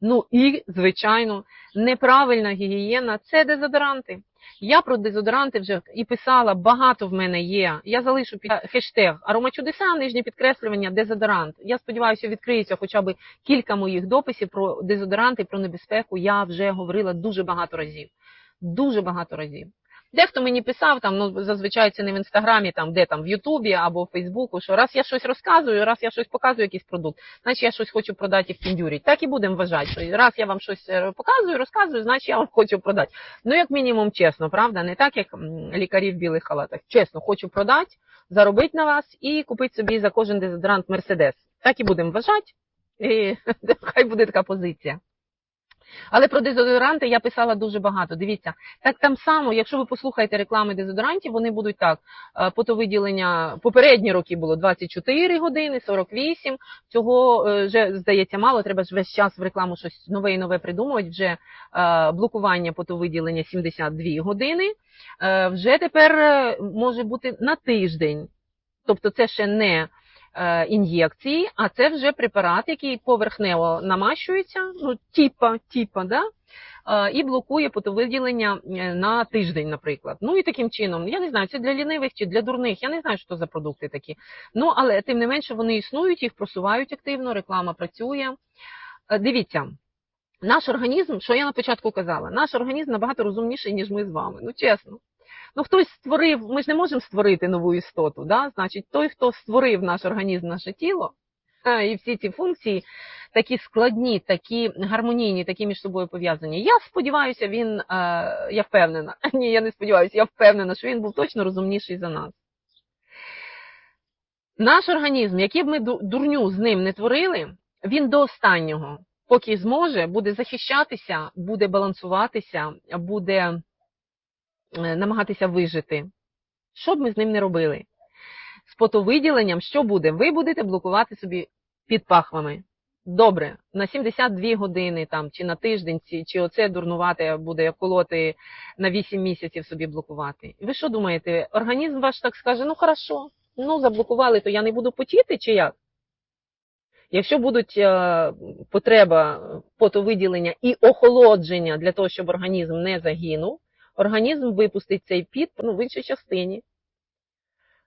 Ну і, звичайно, неправильна гігієна це дезодоранти. Я про дезодоранти вже і писала, багато в мене є. Я залишу під хештег аромачудеса, нижнє підкреслювання, дезодорант. Я сподіваюся, відкриється хоча б кілька моїх дописів про дезодоранти, про небезпеку. Я вже говорила дуже багато разів. Дуже багато разів. Дехто мені писав там, ну зазвичай це не в інстаграмі, там де там в Ютубі або в Фейсбуку, що раз я щось розказую, раз я щось показую, якийсь продукт, значить я щось хочу продати і впіндюрити. Так і будемо вважати, що раз я вам щось е, показую, розказую, значить я вам хочу продати. Ну, як мінімум, чесно, правда, не так, як лікарі в білих халатах. Чесно, хочу продати, заробити на вас і купити собі за кожен дезодорант Мерседес. Так і будемо вважати. І хай буде така позиція. Але про дезодоранти я писала дуже багато. Дивіться, так там само, якщо ви послухаєте реклами дезодорантів, вони будуть так. е, Потовиділення попередні роки було 24 години, 48. Цього е, вже здається мало. Треба ж весь час в рекламу щось нове і нове придумувати. Вже е, блокування потовиділення 72 години. Е, Вже тепер е, може бути на тиждень. Тобто, це ще не е, ін'єкції, а це вже препарат, який поверхнево намащується, ну, типа, типа, да? е, і блокує потовиділення е, на тиждень, наприклад. Ну і таким чином, я не знаю, це для лінивих чи для дурних, я не знаю, що за продукти такі. Ну, але тим не менше вони існують, їх просувають активно, реклама працює. Е, Дивіться. Наш організм, що я на початку казала, наш організм набагато розумніший, ніж ми з вами. Ну чесно. Ну, хтось створив, ми ж не можемо створити нову істоту, да? значить, той, хто створив наш організм, наше тіло, і всі ці функції такі складні, такі гармонійні, такі між собою пов'язані. Я сподіваюся, він, е, я впевнена. Ні, я не сподіваюся, я впевнена, що він був точно розумніший за нас. Наш організм, який б ми дурню з ним не творили, він до останнього, поки зможе, буде захищатися, буде балансуватися, буде намагатися вижити. Що б ми з ним не робили? З потовиділенням що буде? Ви будете блокувати собі під пахвами. Добре, на 72 години там, чи на тиждень, чи, оце дурнувате буде колоти на 8 місяців собі блокувати. Ви що думаєте, організм ваш так скаже, ну хорошо, ну заблокували, то я не буду потіти чи як? Якщо будуть е, потреба потовиділення і охолодження для того, щоб організм не загинув, організм випустить цей піт ну, в іншій частині.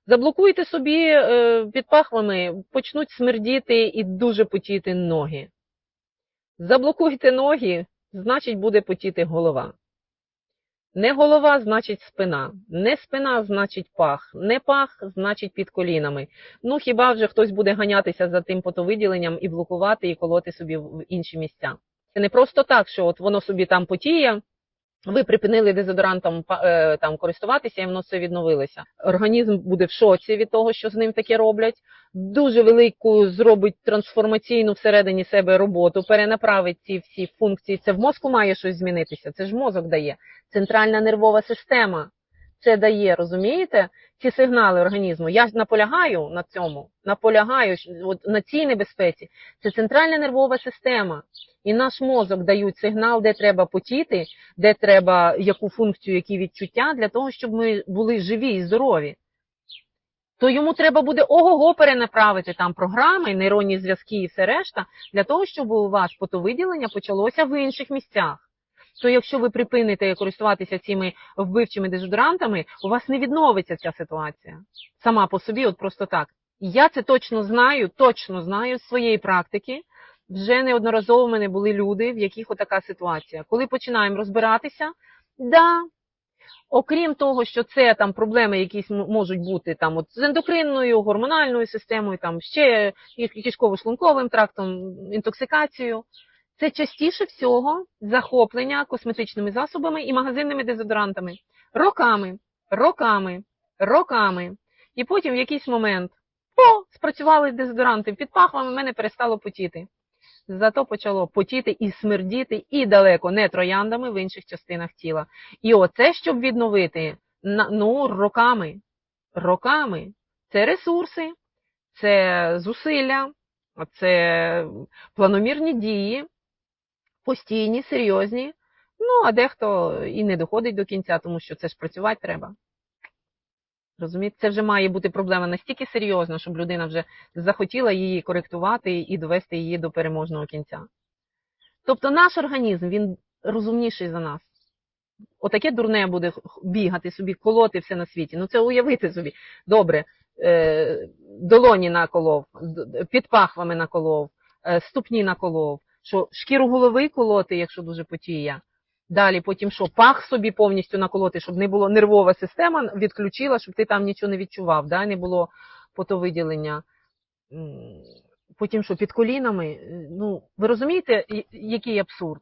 Заблокуйте собі е, під пахвами, почнуть смердіти і дуже потіти ноги. Заблокуйте ноги, значить буде потіти голова. Не голова, значить спина. Не спина, значить пах. Не пах, значить під колінами. Ну хіба вже хтось буде ганятися за тим потовиділенням і блокувати, і колоти собі в інші місця. Це не просто так, що от воно собі там потіє, ви припинили дезодорантом е, там користуватися, і воно все відновилося. Організм буде в шоці від того, що з ним таке роблять. Дуже велику зробить трансформаційну всередині себе роботу, перенаправить ці всі функції. Це в мозку має щось змінитися. Це ж мозок дає. Центральна нервова система це дає, розумієте? Ці сигнали організму. Я наполягаю на цьому, наполягаю от на цій небезпеці. Це центральна нервова система. І наш мозок дають сигнал, де треба потіти, де треба яку функцію, які відчуття, для того, щоб ми були живі і здорові. То йому треба буде ого-го перенаправити там програми, нейронні зв'язки і все решта, для того, щоб у вас потовиділення почалося в інших місцях. То якщо ви припините користуватися цими вбивчими дезодорантами, у вас не відновиться ця ситуація сама по собі, от просто так. Я це точно знаю, точно знаю з своєї практики. Вже неодноразово в мене були люди, в яких отака ситуація. Коли починаємо розбиратися, да, окрім того, що це там проблеми якісь можуть бути там от з ендокринною, гормональною системою, там ще і кишково-шлунковим трактом, інтоксикацією, це частіше всього захоплення косметичними засобами і магазинними дезодорантами. Роками, роками, роками. І потім в якийсь момент о, спрацювали дезодоранти під пахвами, мене перестало потіти. Зато почало потіти і смердіти, і далеко не трояндами в інших частинах тіла. І оце, щоб відновити, ну, роками. Роками. Це ресурси, це зусилля, це планомірні дії, постійні, серйозні. Ну, а дехто і не доходить до кінця, тому що це ж працювати треба. Розумієте, це вже має бути проблема настільки серйозна, щоб людина вже захотіла її коректувати і довести її до переможного кінця. Тобто наш організм він розумніший за нас. Отаке дурне буде бігати собі, колоти все на світі. Ну це уявити собі. Добре, е, долоні наколов, під пахвами наколов, е, ступні наколов, що шкіру голови колоти, якщо дуже потіє. Далі потім що, пах собі повністю наколоти, щоб не було нервова система відключила, щоб ти там нічого не відчував, да? не було потовиділення. Потім що, під колінами. Е, Ну, ви розумієте, який абсурд?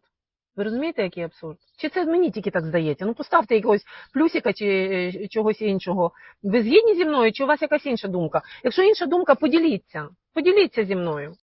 Ви розумієте, який абсурд? Чи це мені тільки так здається? Ну поставте якогось плюсика чи е, чогось іншого. Ви згідні зі мною, чи у вас якась інша думка? Якщо інша думка, поділіться. Поділіться зі мною.